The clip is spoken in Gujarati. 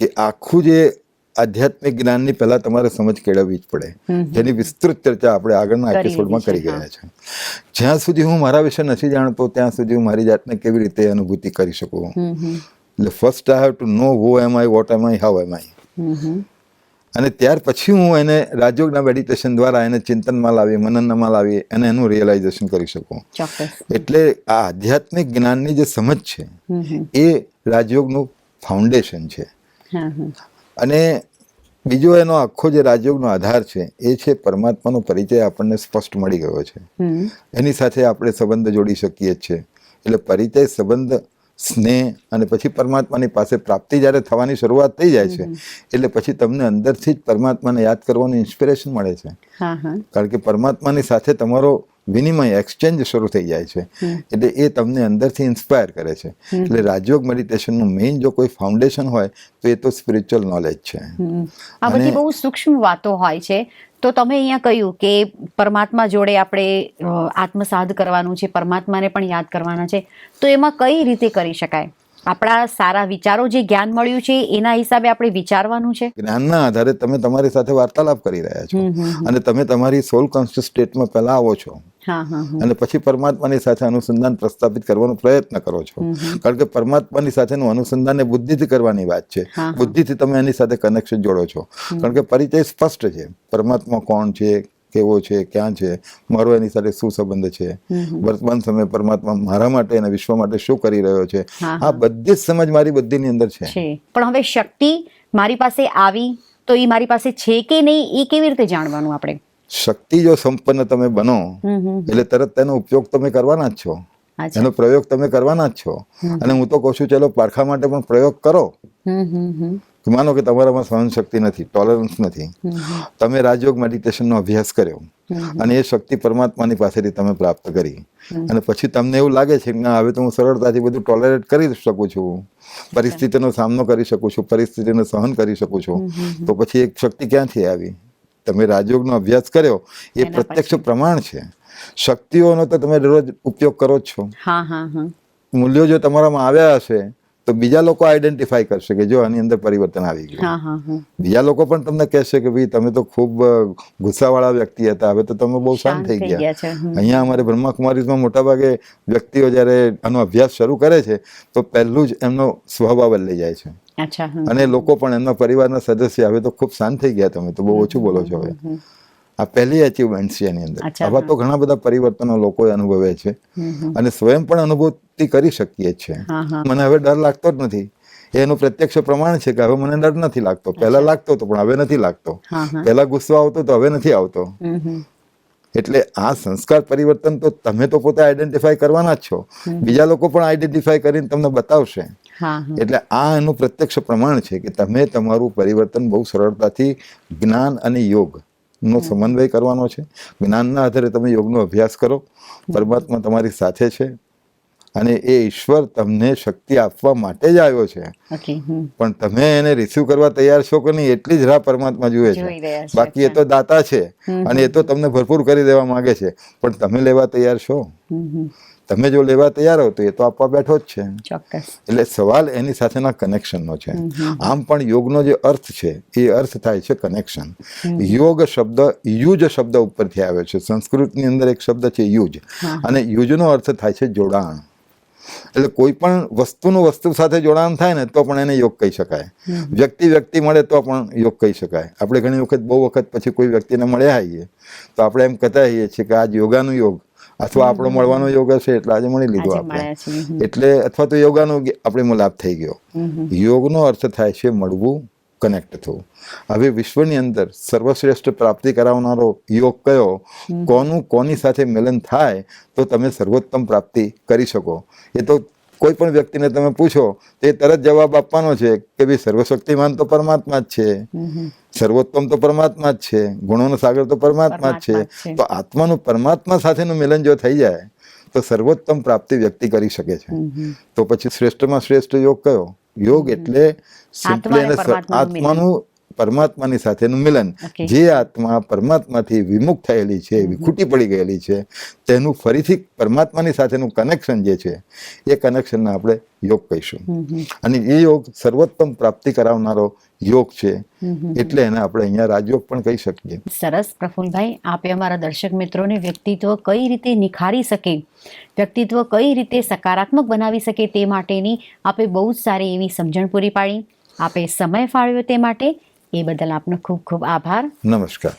કે આખું જે આધ્યાત્મિક જ્ઞાનની પહેલાં તમારે સમજ કેળવવી જ પડે. જેની વિસ્તૃત ચર્ચા આપણે આગળના એપિસોડમાં કરી ગયા છે. જ્યાં સુધી હું મારા વિશે નથી જાણતો ત્યાં સુધી હું મારી જાતને કેવી રીતે અનુભૂતિ કરી શકું? એટલે first I have to know who am I what am I how am I અને ત્યાર પછી હું એને રાજયોગના મેડિટેશન દ્વારા એને ચિંતનમાં લાવી મનનમાં લાવી અને એનું રિયલાઇઝેશન કરી શકું. એટલે આ આધ્યાત્મિક જ્ઞાનની જે સમજ છે એ રાજયોગનું ફાઉન્ડેશન છે. અને બીજો એનો આખો જે રાજયોગનો આધાર છે એ છે પરમાત્માનો પરિચય આપણને સ્પષ્ટ મળી ગયો છે. એની સાથે આપણે સંબંધ જોડી શકીએ છીએ એટલે પરિચય સંબંધ સ્નેહ અને પછી પરમાત્માની પાસે પ્રાપ્તિ જ્યારે થવાની શરૂઆત થઈ જાય છે એટલે પછી તમને અંદરથી જ પરમાત્માને યાદ કરવાનું ઇન્સ્પિરેશન મળે છે. કારણ કે પરમાત્માની સાથે તમારો વિનિમય એક્સચેન્જ શરૂ થઈ જાય છે. એટલે એ તમને અંદરથી ઇન્સ્પાયર કરે છે. એટલે રાજયોગ મેડિટેશનનું મેઇન જો કોઈ ફાઉન્ડેશન હોય તો એ તો સ્પિરિચ્યુઅલ નોલેજ છે. આ બધી બહુ સૂક્ષ્મ વાતો હોય છે. તો તમે અહીંયા કહ્યું કે પરમાત્મા જોડે આપણે આત્મસાધ કરવાનું છે પરમાત્માને પણ યાદ કરવાના છે. તો એમાં કઈ રીતે કરી શકાય? આપણા સારા વિચારો જે જ્ઞાન મળ્યું છે એના હિસાબે આપણે વિચારવાનું છે? જ્ઞાનના આધારે તમે તમારી સાથે વાર્તાલાપ કરી રહ્યા છો. અને તમે તમારી સોલ કોન્શિયસ સ્ટેટમાં પહેલા આવો છો. અને પછી પરમાત્માની સાથે અનુસંધાન પ્રસ્થાપિત કરવાનો પ્રયત્ન કરો છો. કારણ કે પરમાત્માની સાથેનું અનુસંધાન એ બુદ્ધિથી કરવાની વાત છે. બુદ્ધિથી તમે એની સાથે કનેક્શન જોડો છો. કારણ કે પરિચય સ્પષ્ટ છે. પરમાત્મા કોણ છે? કેવો છે ક્યાં છે મારો એની સાથે શું સંબંધ છે? વર્તમાન સમય પરમાત્મા મારા માટે અને વિશ્વ માટે શું કરી રહ્યો છે? આ બધી જ સમજ મારી બધીની અંદર છે. પણ હવે શક્તિ મારી પાસે આવી તો એ મારી પાસે છે કે નહીં એ કેવી રીતે જાણવાનું આપણે? શક્તિ જો સંપન્ન તમે બનો એટલે તરત તેનો ઉપયોગ તમે કરવાના જ છો. એનો પ્રયોગ તમે કરવાના જ છો. અને હું તો કહું છું ચલો પારખા માટે પણ પ્રયોગ કરો. માનો કે તમારામાં સહન શક્તિ નથી ટોલરન્સ નથી. તમે રાજયોગ મેડિટેશનનો અભ્યાસ કર્યો અને એ શક્તિ પરમાત્માની પાસેથી તમે પ્રાપ્ત કરી. અને પછી તમને એવું લાગે છે કે ના હવે તો હું સરળતાથી બધું ટોલરેટ કરી શકું છું. પરિસ્થિતિનો સામનો કરી શકું છું પરિસ્થિતિને સહન કરી શકું છું. તો પછી એક શક્તિ ક્યાંથી આવી? તમે રાજયોગનો અભ્યાસ કર્યો એ પ્રત્યક્ષ પ્રમાણ છે. શક્તિઓનો તો તમે રોજ ઉપયોગ કરો જ છો. મૂલ્યો જો તમારામાં આવ્યા હશે તો બીજા લોકો આઈડેન્ટિફાઈ કરશે કે જો આની અંદર પરિવર્તન આવી ગયું. બીજા લોકો પણ તમને કહેશે કે ભાઈ તમે તો ખૂબ ગુસ્સાવાળા વ્યક્તિ હતા. હવે તો તમે બહુ શાંત થઈ ગયા. અહીંયા અમારે બ્રહ્માકુમારીઝમાં મોટાભાગે વ્યક્તિઓ જ્યારે આનો અભ્યાસ શરૂ કરે છે તો પહેલું જ એમનો સ્વભાવ બદલાઈ જાય છે. અને લોકો પણ એમના પરિવારના સદસ્ય હવે તો ખૂબ શાંત થઈ ગયા તમે તો બહુ ઓછું બોલો છો હવે. આ પહેલી અચીવમેન્ટ છે એની અંદર. આવા તો ઘણા બધા પરિવર્તનો લોકો અનુભવે છે. અને સ્વયં પણ અનુભૂતિ કરી શકીએ છીએ મને હવે ડર લાગતો જ નથી. એનું પ્રત્યક્ષ પ્રમાણ છે કે હવે મને ડર નથી લાગતો. પહેલા લાગતો હતો પણ હવે નથી લાગતો. પહેલા ગુસ્સો આવતો તો હવે નથી આવતો. એટલે આ સંસ્કાર પરિવર્તન તો તમે તો પોતે આઈડેન્ટિફાય કરવાના જ છો. બીજા લોકો પણ આઈડેન્ટિફાઈ કરીને તમને બતાવશે. એટલે આ એનું પ્રત્યક્ષ પ્રમાણ છે કે તમે તમારું પરિવર્તન બહુ સરળતાથી જ્ઞાન અને યોગ નો સમન્વય કરવાનો છે. જ્ઞાનના આધારે તમે યોગનો અભ્યાસ કરો. પરમાત્મા તમારી સાથે છે અને એ ઈશ્વર તમને શક્તિ આપવા માટે જ આવ્યો છે. પણ તમે એને રિસીવ કરવા તૈયાર છો કે નહીં એટલી જ રાહ પરમાત્મા જુએ છે. બાકી એ તો દાતા છે અને એ તો તમને ભરપૂર કરી દેવા માંગે છે. પણ તમે લેવા તૈયાર છો? તમે જો લેવા તૈયાર હો તો એ તો આપવા બેઠો જ છે. એટલે સવાલ એની સાથેના કનેક્શનનો છે. આમ પણ યોગનો જે અર્થ છે એ અર્થ થાય છે કનેક્શન યોગ શબ્દ યુજ શબ્દ ઉપરથી આવ્યો છે. સંસ્કૃતની અંદર એક શબ્દ છે યુજ. અને યુજનો અર્થ થાય છે જોડાણ. એટલે કોઈ પણ વસ્તુનું વસ્તુ સાથે જોડાણ થાય ને તો પણ એને યોગ કહી શકાય. વ્યક્તિ વ્યક્તિ મળે તો પણ યોગ કહી શકાય. આપણે ઘણી વખત બહુ વખત પછી કોઈ વ્યક્તિને મળ્યા આવીએ તો આપણે એમ કહેતા હોઈએ છીએ કે આજ યોગાનું યોગ. અથવા આપણો મળવાનો યોગ હશે એટલે આજે મળી લીધું આપણે. એટલે અથવા તો યોગાનો આપણે લાભ થઈ ગયો. યોગનો અર્થ થાય છે મળવું કનેક્ટ થવું. હવે વિશ્વની અંદર સર્વશ્રેષ્ઠ પ્રાપ્તિ કરાવનારો યોગ કયો? કોનું કોની સાથે મિલન થાય? તો તમે સર્વોત્તમ પ્રાપ્તિ કરી શકો. એ તો કોઈ પણ વ્યક્તિને તમે પૂછો તે તરત જવાબ આપવાનો છે કે ભાઈ સર્વશક્તિમાન તો પરમાત્મા જ છે. સર્વોત્તમ તો પરમાત્મા જ છે. ગુણોનો સાગર તો પરમાત્મા જ છે. તો આત્માનું પરમાત્મા સાથેનું મિલન જો થઈ જાય તો સર્વોત્તમ પ્રાપ્તિ વ્યક્તિ કરી શકે છે. તો પછી શ્રેષ્ઠમાં શ્રેષ્ઠ યોગ કયો? યોગ એટલે સિમ્પલી. આત્માનું પરમાત્માની સાથેનું મિલન. જે આત્મા પરમાત્માથી વિમુખ થયેલી છે વિખૂટી પડી ગયેલી છે તેનું ફરીથી પરમાત્માની સાથેનું કનેક્શન જે છે એ કનેક્શનને આપણે યોગ કહીશું. અને એ યોગ સર્વોત્તમ પ્રાપ્તિ કરાવનારો યોગ છે એટલે એને આપણે અહીંયા રાજયોગ પણ કહી શકીએ. સરસ પ્રફુલભાઈ આપે અમારા દર્શક મિત્રોને વ્યક્તિત્વ કઈ રીતે નિખારી શકે વ્યક્તિત્વ કઈ રીતે સકારાત્મક બનાવી શકે તે માટેની આપે બહુ જ સારી એવી સમજણ પૂરી પાડી. આપે સમય ફાળવ્યો તે માટે એ બદલ આપનો ખૂબ ખૂબ આભાર. નમસ્કાર.